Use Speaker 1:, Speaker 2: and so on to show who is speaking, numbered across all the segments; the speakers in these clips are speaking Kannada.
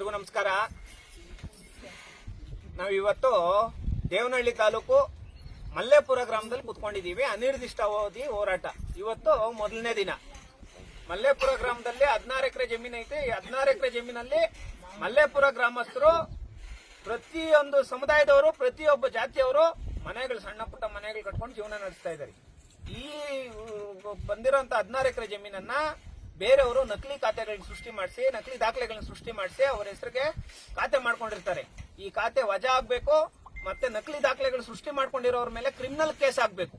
Speaker 1: ಎಲ್ರಿಗೂ ನಮಸ್ಕಾರ. ನಾವು ಇವತ್ತು ದೇವನಹಳ್ಳಿ ತಾಲೂಕು ಮಲ್ಲೇಪುರ ಗ್ರಾಮದಲ್ಲಿ ಕುತ್ಕೊಂಡಿದ್ದೀವಿ. ಅನಿರ್ದಿಷ್ಟ ಅವಧಿ ಹೋರಾಟ. ಇವತ್ತು ಮೊದಲನೇ ದಿನ. ಮಲ್ಲೇಪುರ ಗ್ರಾಮದಲ್ಲಿ ಹದಿನಾರು ಎಕರೆ ಜಮೀನು ಐತೆ. ಈ ಹದಿನಾರು ಎಕರೆ ಜಮೀನಲ್ಲಿ ಮಲ್ಲೇಪುರ ಗ್ರಾಮಸ್ಥರು ಪ್ರತಿಯೊಂದು ಸಮುದಾಯದವರು, ಪ್ರತಿಯೊಬ್ಬ ಜಾತಿಯವರು ಮನೆಗಳು, ಸಣ್ಣ ಪುಟ್ಟ ಮನೆಗಳು ಕಟ್ಕೊಂಡು ಜೀವನ ನಡೆಸ್ತಾ ಇದ್ದಾರೆ. ಈ ಬಂದಿರುವಂತ ಹದಿನಾರು ಎಕರೆ ಜಮೀನನ್ನ ಬೇರೆಯವರು ನಕಲಿ ಖಾತೆಗಳನ್ನ ಸೃಷ್ಟಿ ಮಾಡಿಸಿ, ನಕಲಿ ದಾಖಲೆಗಳನ್ನ ಸೃಷ್ಟಿ ಮಾಡಿಸಿ ಅವರ ಹೆಸರಿಗೆ ಖಾತೆ ಮಾಡ್ಕೊಂಡಿರ್ತಾರೆ. ಈ ಖಾತೆ ವಜಾ ಆಗ್ಬೇಕು ಮತ್ತೆ ನಕಲಿ ದಾಖಲೆಗಳು ಸೃಷ್ಟಿ ಮಾಡ್ಕೊಂಡಿರೋರ ಮೇಲೆ ಕ್ರಿಮಿನಲ್ ಕೇಸ್ ಆಗ್ಬೇಕು.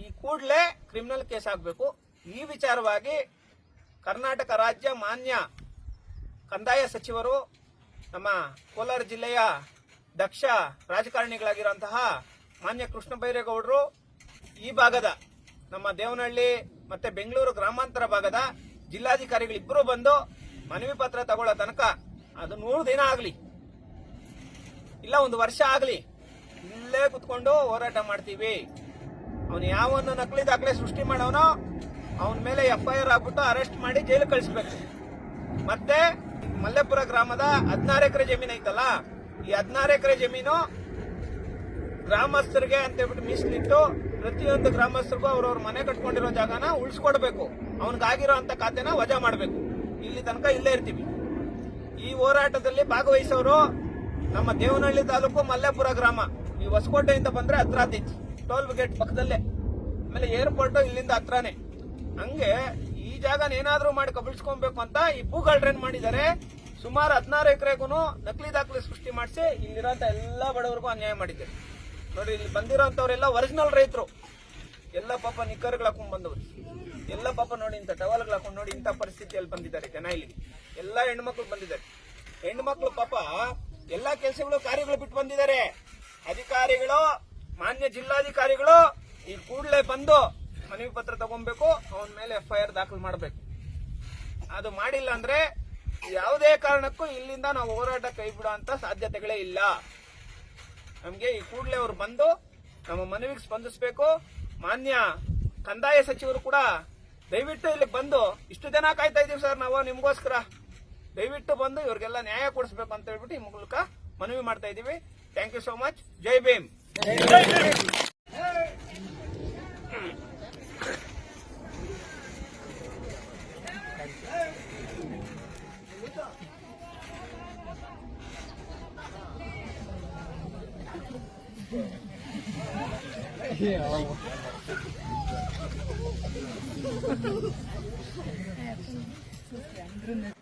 Speaker 1: ಈ ಕೂಡಲೇ ಕ್ರಿಮಿನಲ್ ಕೇಸ್ ಆಗ್ಬೇಕು. ಈ ವಿಚಾರವಾಗಿ ಕರ್ನಾಟಕ ರಾಜ್ಯ ಮಾನ್ಯ ಕಂದಾಯ ಸಚಿವರು ನಮ್ಮ ಕೋಲಾರ ಜಿಲ್ಲೆಯ ದಕ್ಷ ರಾಜಕಾರಣಿಗಳಾಗಿರುವಂತಹ ಮಾನ್ಯ ಕೃಷ್ಣ ಬೈರೇಗೌಡರು ಈ ಭಾಗದ ನಮ್ಮ ದೇವನಹಳ್ಳಿ ಮತ್ತೆ ಬೆಂಗಳೂರು ಗ್ರಾಮಾಂತರ ಭಾಗದ ಜಿಲ್ಲಾಧಿಕಾರಿಗಳಿಬ್ಬರು ಬಂದು ಮನವಿ ಪತ್ರ ತಗೊಳ್ಳೋ ತನಕ ಅದು ನೂರು ದಿನ ಆಗಲಿ, ಇಲ್ಲ ಒಂದು ವರ್ಷ ಆಗಲಿ, ಇಲ್ಲೇ ಕುತ್ಕೊಂಡು ಹೋರಾಟ ಮಾಡ್ತೀವಿ. ಅವನು ಯಾವನ್ನು ನಕಲಿ ದಾಖಲೆ ಸೃಷ್ಟಿ ಮಾಡೋನೋ, ಅವನ ಮೇಲೆ ಎಫ್ ಐ ಆರ್ ಆಗ್ಬಿಟ್ಟು ಅರೆಸ್ಟ್ ಮಾಡಿ ಜೈಲು ಕಳಿಸ್ಬೇಕು. ಮತ್ತೆ ಮಲ್ಲೇಪುರ ಗ್ರಾಮದ ಹದಿನಾರು ಎಕರೆ ಜಮೀನು ಐತಲ್ಲ, ಈ ಹದಿನಾರು ಎಕರೆ ಜಮೀನು ಗ್ರಾಮಸ್ಥರಿಗೆ ಅಂತ ಹೇಳ್ಬಿಟ್ಟು ಮೀಸಲಿಟ್ಟು ಪ್ರತಿಯೊಂದು ಗ್ರಾಮಸ್ಥರಿಗೂ ಅವ್ರವ್ರ ಮನೆ ಕಟ್ಕೊಂಡಿರೋ ಜಾಗನ ಉಳಿಸ್ಕೊಡ್ಬೇಕು. ಅವನಿಗಾಗಿರೋ ಅಂತ ಖಾತೆನ ವಜಾ ಮಾಡಬೇಕು. ಇಲ್ಲಿ ತನಕ ಇಲ್ಲೇ ಇರ್ತೀವಿ. ಈ ಹೋರಾಟದಲ್ಲಿ ಭಾಗವಹಿಸೋರು ನಮ್ಮ ದೇವನಹಳ್ಳಿ ತಾಲೂಕು ಮಲ್ಲೇಪುರ ಗ್ರಾಮ. ಈ ಹೊಸಕೋಟೆಯಿಂದ ಬಂದ್ರೆ ಹತ್ರ ಆತೈತಿ ಟೋಲ್ ಗೇಟ್ ಪಕ್ಕದಲ್ಲೇ. ಆಮೇಲೆ ಏರ್ಪೋರ್ಟ್ ಇಲ್ಲಿಂದ ಹತ್ರನೇ. ಹಂಗೆ ಈ ಜಾಗನ ಏನಾದ್ರೂ ಮಾಡಿ ಕಬಳಿಸ್ಕೊಬೇಕು ಅಂತ ಈ ಭೂಗಳ್ರೇನ್ ಮಾಡಿದ್ದಾರೆ. ಸುಮಾರು ಹದಿನಾರು ಎಕರೆಗೂ ನಕಲಿ ದಾಖಲೆ ಸೃಷ್ಟಿ ಮಾಡಿಸಿ ಇಲ್ಲಿರೋಂಥ ಎಲ್ಲ ಬಡವರಿಗೂ ಅನ್ಯಾಯ ಮಾಡಿದ್ದಾರೆ. ನೋಡಿ, ಇಲ್ಲಿ ಬಂದಿರೋಂಥವ್ರೆಲ್ಲ ಒರಿಜಿನಲ್ ರೈತರು. ಎಲ್ಲ ಪಾಪ ನಿಕ್ಕರ್ಗಳು ಹಾಕೊಂಡ್ ಬಂದವರು. ಎಲ್ಲ ಪಾಪ ನೋಡಿ ಇಂಥ ಟವಲ್ಗಳು ಹಾಕೊಂಡು ನೋಡಿ ಇಂಥ ಪರಿಸ್ಥಿತಿಯಲ್ಲಿ ಬಂದಿದ್ದಾರೆ ಜನ ಇಲ್ಲಿ. ಎಲ್ಲ ಹೆಣ್ಮಕ್ಳು ಬಂದಿದ್ದಾರೆ. ಹೆಣ್ಮಕ್ಳು ಪಾಪ ಎಲ್ಲ ಕೆಲಸಗಳು, ಕಾರ್ಯಗಳು ಬಿಟ್ಟು ಬಂದಿದ್ದಾರೆ. ಅಧಿಕಾರಿಗಳು, ಮಾನ್ಯ ಜಿಲ್ಲಾಧಿಕಾರಿಗಳು ಈ ಕೂಡಲೇ ಬಂದು ಮನವಿ ಪತ್ರ ತಗೊಬೇಕು, ಅವನ ಮೇಲೆ ಎಫ್ ಐ ಆರ್ ದಾಖಲು ಮಾಡಬೇಕು. ಅದು ಮಾಡಿಲ್ಲ ಅಂದ್ರೆ ಯಾವುದೇ ಕಾರಣಕ್ಕೂ ಇಲ್ಲಿಂದ ನಾವು ಹೋರಾಟ ಕೈ ಬಿಡೋ ಅಂತ ಸಾಧ್ಯತೆಗಳೇ ಇಲ್ಲ. ನಮ್ಗೆ ಈ ಕೂಡಲೇ ಅವರು ಬಂದು ನಮ್ಮ ಮನವಿಗೆ ಸ್ಪಂದಿಸಬೇಕು. ಮಾನ್ಯ ಕಂದಾಯ ಸಚಿವರು ಕೂಡ ದಯವಿಟ್ಟು ಇಲ್ಲಿ ಬಂದು ಇಷ್ಟು ದಿನ ಕಾಯ್ತಾ ಇದೀವಿ ಸರ್ ನಾವು ನಿಮಗೋಸ್ಕರ. ದಯವಿಟ್ಟು ಬಂದು ಇವ್ರಿಗೆಲ್ಲ ನ್ಯಾಯ ಕೊಡಿಸ್ಬೇಕು ಅಂತ ಹೇಳ್ಬಿಟ್ಟು ಈ ಮೂಲಕ ಮನವಿ ಮಾಡ್ತಾ ಇದ್ದೀವಿ thank you so much Jai Bhim 안 들었네.